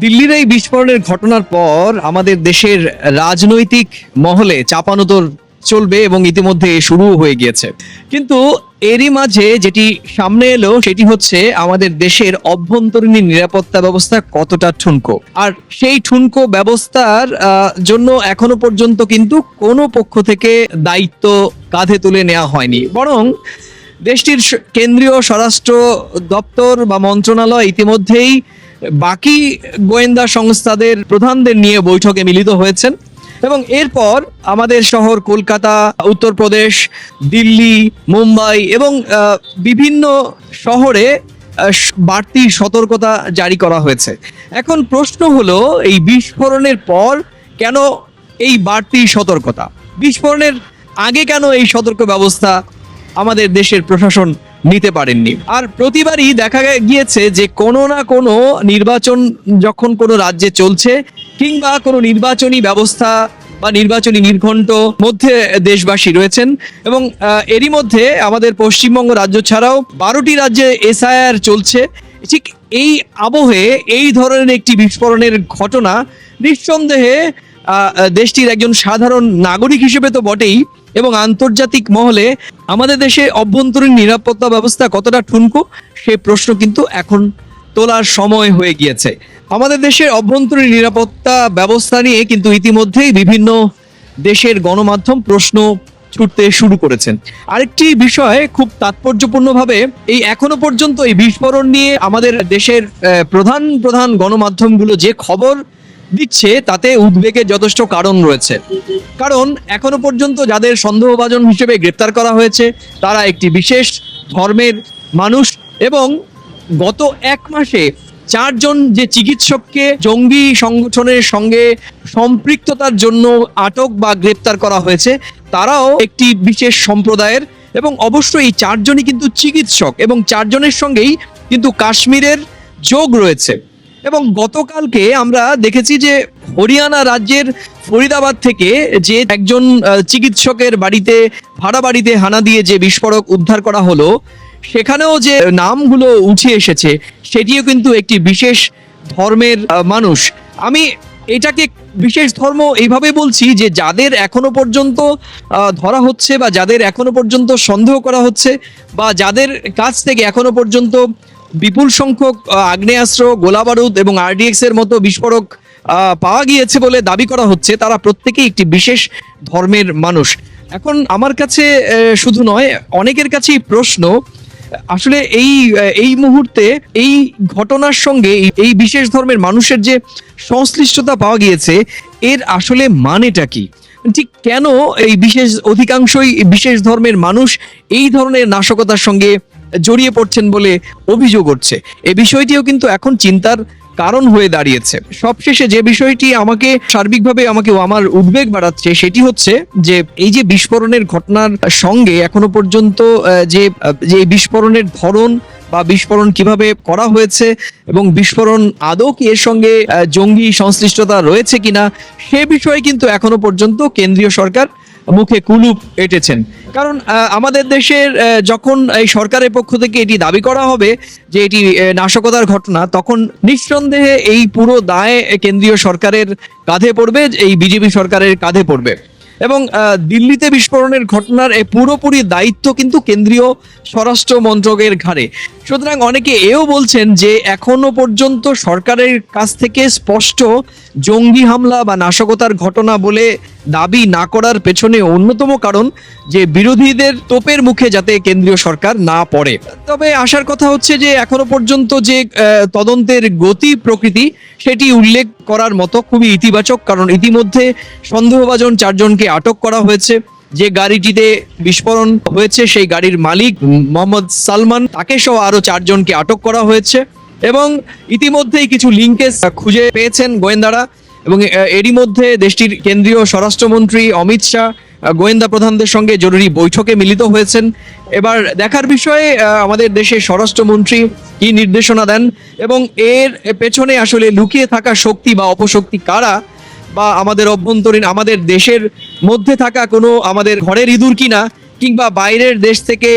দিল্লির এই বিস্ফোরণের ঘটনার পর আমাদের দেশের রাজনৈতিক মহলে চাপানোতর চলবে এবং ইতিমধ্যে শুরু হয়ে গিয়েছে। কিন্তু এরই মাঝে যেটি সামনে এলো, সেটি হচ্ছে আমাদের দেশের অভ্যন্তরীণ নিরাপত্তা ব্যবস্থা কতটা ঠুনকো। আর সেই ঠুনকো ব্যবস্থার জন্য এখনও পর্যন্ত কিন্তু কোনো পক্ষ থেকে দায়িত্ব কাঁধে তুলে নেওয়া হয়নি। বরং দেশটির কেন্দ্রীয় স্বরাষ্ট্র দপ্তর বা মন্ত্রণালয় ইতিমধ্যেই বাকি গোয়েন্দা সংস্থাদের প্রধানদের নিয়ে বৈঠকে মিলিত হয়েছেন এবং এরপর আমাদের শহর কলকাতা, উত্তরপ্রদেশ, দিল্লি, মুম্বাই এবং বিভিন্ন শহরে বাড়তি সতর্কতা জারি করা হয়েছে। এখন প্রশ্ন হলো, এই বিস্ফোরণের পর কেন এই বাড়তি সতর্কতা? বিস্ফোরণের আগে কেন এই সতর্ক ব্যবস্থা আমাদের দেশের প্রশাসন নিতে পারেননি। আর প্রতিবারই দেখা গিয়েছে যে কোনো না কোনো নির্বাচন যখন কোনো রাজ্যে চলছে কিংবা কোনো নির্বাচনী ব্যবস্থা বা নির্বাচনী নির্ঘণ্ট মধ্যে দেশবাসী রয়েছেন এবং এরই মধ্যে আমাদের পশ্চিমবঙ্গ রাজ্য ছাড়াও বারোটি রাজ্যে এসআইআর চলছে। ঠিক এই আবহে এই ধরনের একটি বিস্ফোরণের ঘটনা নিঃসন্দেহে দেশটির একজন সাধারণ নাগরিক হিসেবে তো বটেই। এবং আন্তর্জাতিক মহলে আমাদের দেশে অভ্যন্তরীণ নিরাপত্তা ব্যবস্থা কতটা ঠুনকো, সে প্রশ্ন কিন্তু এখন তোলার সময় হয়ে গিয়েছে। আমাদের দেশের অভ্যন্তরীণ নিরাপত্তা ব্যবস্থা নিয়ে কিন্তু ইতিমধ্যেই বিভিন্ন দেশের গণমাধ্যম প্রশ্ন ছুটতে শুরু করেছেন। আরেকটি বিষয় খুব তাৎপর্যপূর্ণভাবে, এই এখনও পর্যন্ত এই বিস্ফোরণ নিয়ে আমাদের দেশের প্রধান প্রধান গণমাধ্যমগুলো যে খবর দিচ্ছে, তাতে উদ্বেগের যথেষ্ট কারণ রয়েছে। কারণ, এখনও পর্যন্ত যাদের সন্দেহভাজন হিসেবে গ্রেপ্তার করা হয়েছে, তারা একটি বিশেষ ধর্মের মানুষ এবং গত এক মাসে চারজন যে চিকিৎসককে জঙ্গি সংগঠনের সঙ্গে সম্পৃক্ততার জন্য আটক বা গ্রেপ্তার করা হয়েছে, তারাও একটি বিশেষ সম্প্রদায়ের এবং অবশ্যই চারজনই কিন্তু চিকিৎসক এবং চারজনের সঙ্গেই কিন্তু কাশ্মীরের যোগ রয়েছে। এবং গতকালকে আমরা দেখেছি যে হরিয়ানা রাজ্যের ফরিদাবাদ থেকে যে একজন চিকিৎসকের বাড়িতে, ভাড়া বাড়িতে হানা দিয়ে যে বিস্ফোরক উদ্ধার করা হলো, সেখানেও যে নামগুলো উঠে এসেছে, সেটিও কিন্তু একটি বিশেষ ধর্মের মানুষ। আমি এটাকে বিশেষ ধর্ম এইভাবে বলছি যে যাদের এখনও পর্যন্ত ধরা হচ্ছে বা যাদের এখনও পর্যন্ত সন্দেহ করা হচ্ছে বা যাদের কাছ থেকে এখনও পর্যন্ত বিপুল সংখ্যক আগ্নেয়াস্ত্র, গোলাবারুদ এবং আরডিএক্স এর মতো বিস্ফোরক পাওয়া গিয়েছে বলে দাবি করা হচ্ছে। তারা প্রত্যেকেই একটি বিশেষ ধর্মের মানুষ। এখন আমার কাছে শুধু নয়, অনেকের কাছেই প্রশ্ন, আসলে এই এই মুহূর্তে এই ঘটনার সঙ্গে এই বিশেষ ধর্মের মানুষের যে সংশ্লিষ্টতা পাওয়া গিয়েছে, এর আসলে মানেটা কি? ঠিক কেন এই বিশেষ, অধিকাংশই বিশেষ ধর্মের মানুষ এই ধরনের নাশকতার সঙ্গে জড়িয়ে পড়ছেন বলে অভিযোগ উঠছে। এ বিষয়টিও কিন্তু এখন চিন্তার কারণ হয়ে দাঁড়িয়েছে। সবশেষে যে বিষয়টি আমাকে সার্বিকভাবে আমাকে আমার উদ্বেগ বাড়াচ্ছে সেটি হচ্ছে যে এই যে বিস্ফোরণের ঘটনার সঙ্গে এখনও পর্যন্ত যে যে বিস্ফোরণের ধরন বা বিস্ফোরণ কীভাবে করা হয়েছে এবং বিস্ফোরণ আদৌ কি এর সঙ্গে জঙ্গি সংশ্লিষ্টতা রয়েছে কিনা সে বিষয়ে কিন্তু এখনও পর্যন্ত কেন্দ্রীয় সরকার মুখে কুলুপ এঁটেছেন। কারণ আমাদের দেশের যখন এই সরকারের পক্ষ থেকে এটি দাবি করা হবে যে এটি নাশকতার ঘটনা, তখন নিঃসন্দেহে এই পুরো দায় কেন্দ্রীয় সরকারের কাঁধে পড়বে, এই বিজেপি সরকারের কাঁধে পড়বে। এবং দিল্লিতে বিস্ফোরণের ঘটনার এই পুরোপুরি দায়িত্ব কিন্তু কেন্দ্রীয় স্বরাষ্ট্র মন্ত্রকের ঘাড়ে। সুতরাং অনেকে এও বলছেন যে এখনও পর্যন্ত সরকারের কাছ থেকে স্পষ্ট জঙ্গি হামলা বা নাশকতার ঘটনা বলে দাবি না করার পেছনে অন্যতম কারণ যে বিরোধীদের তোপের মুখে যাতে কেন্দ্রীয় সরকার না পড়ে। তবে আসার কথা হচ্ছে যে এখনও পর্যন্ত যে তদন্তের গতি প্রকৃতি সেটি উল্লেখ করার মতো খুবই ইতিবাচক, কারণ ইতিমধ্যে সন্দেহভাজন চারজনকে আটক করা হয়েছে। যে গাড়িটিতে বিস্ফোরণ হয়েছে সেই গাড়ির মালিক মোহাম্মদ সালমান, তাকে সহ আরও চারজনকে আটক করা হয়েছে। এবং ইতিমধ্যেই কিছু লিঙ্কেজ খুঁজে পেয়েছেন গোয়েন্দারা। এবং এরই মধ্যে দেশটির কেন্দ্রীয় স্বরাষ্ট্রমন্ত্রী অমিত শাহ গোয়েন্দা প্রধানদের সঙ্গে জরুরি বৈঠকে মিলিত হয়েছেন। এবার দেখার বিষয়ে আমাদের দেশের স্বরাষ্ট্রমন্ত্রী কি নির্দেশনা দেন এবং এর পেছনে আসলে লুকিয়ে থাকা শক্তি বা অপশক্তি কারা বা আমাদের অভ্যন্তরীণ, আমাদের দেশের মধ্যে থাকা কোনো আমাদের ঘরের ইঁদুর কিনা কিংবা বাইরের দেশ থেকে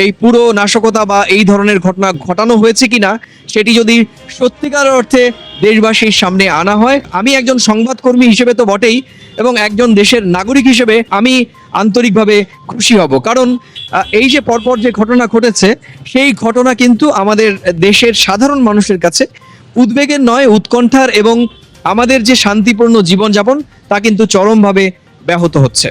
এই পুরো নাশকতা বা এই ধরনের ঘটনা ঘটানো হয়েছে কিনা, সেটি যদি সত্যিকার অর্থে দেশবাসীর সামনে আনা হয়, আমি একজন সংবাদকর্মী হিসেবে তো বটেই, এবং একজন দেশের নাগরিক হিসেবে আমি আন্তরিকভাবে খুশি হব। কারণ এই যে পরপর যে ঘটনা ঘটেছে, সেই ঘটনা কিন্তু আমাদের দেশের সাধারণ মানুষের কাছে উদ্বেগের নয়, উৎকণ্ঠার এবং আমাদের যে শান্তিপূর্ণ জীবনযাপন, তা কিন্তু চরমভাবে ব্যাহত হচ্ছে।